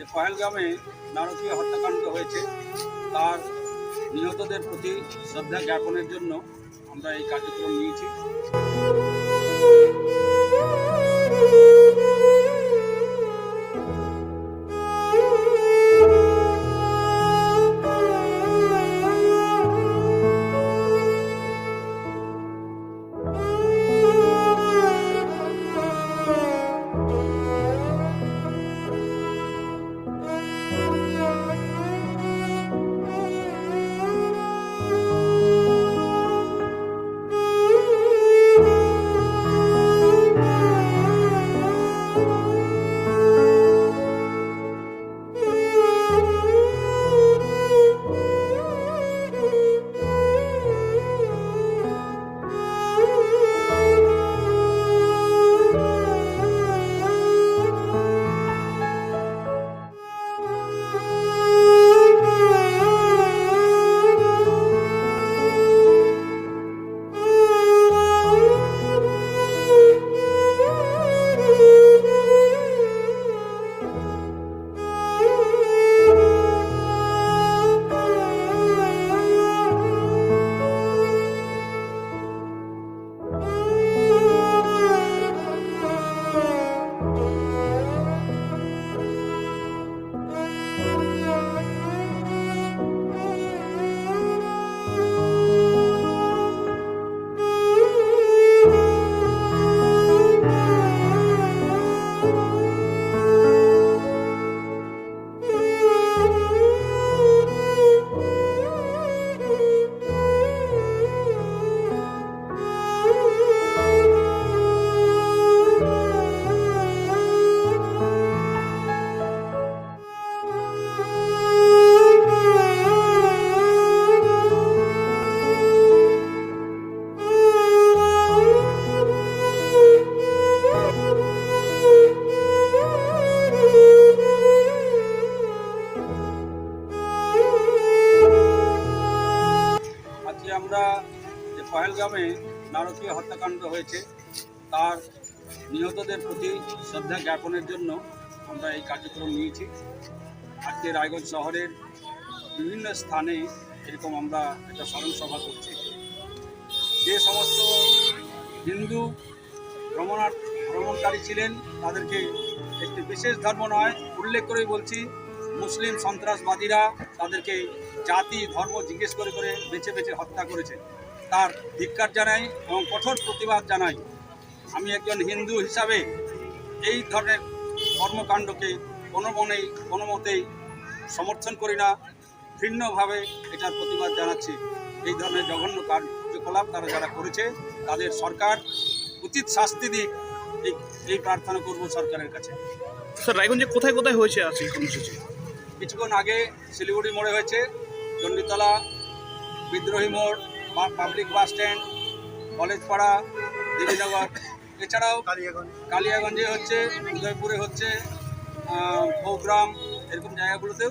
যে পহেলগ্রামে নারকীয় হত্যাকাণ্ড হয়েছে, তার নিহতদের প্রতি শ্রদ্ধা জ্ঞাপনের জন্য আমরা এই কার্যক্রম নিয়েছি। আমরা যে পহেলগামে নারকীয় হত্যাকাণ্ড হয়েছে, তার নিহতদের প্রতি শ্রদ্ধা জ্ঞাপনের জন্য আমরা এই কার্যক্রম নিয়েছি। আজকে রায়গঞ্জ শহরের বিভিন্ন স্থানে এরকম আমরা একটা স্মরণ সভা করছি। যে সমস্ত হিন্দু ভ্রমণার ভ্রমণকারী ছিলেন, তাদেরকে একটি বিশেষ ধর্ম নয়, উল্লেখ করেই বলছি মুসলিম সন্ত্রাসবাদীরা তাদেরকে জাতি, ধর্ম জিজ্ঞেস করে করে বেছে বেছে হত্যা করেছে। তার ধিক্কার জানাই এবং কঠোর প্রতিবাদ জানাই। আমি একজন হিন্দু হিসাবে এই ধরনের কর্মকাণ্ডকে কোনো মনেই, কোনো মতেই সমর্থন করি না। ভিন্নভাবে এটার প্রতিবাদ জানাচ্ছি। এই ধরনের জঘন্য কার্যকলাপ তারা যারা করেছে, তাদের সরকার উচিত শাস্তি দিক। এই এই প্রার্থনা করব সরকারের কাছে। স্যার, রায়গঞ্জে কোথায় কোথায় হয়েছে এই কর্মসূচি? কিছুক্ষণ আগে শিলিগুড়ি মোড়ে হয়েছে চণ্ডীতলা বিদ্রোহী মোড় বা পাবলিক বাস স্ট্যান্ড কলেজপাড়া দেবীনগর। এছাড়াও কালিয়াগঞ্জে হচ্ছে উদয়পুরে হচ্ছে ভোগ্রাম এরকম জায়গাগুলোতেও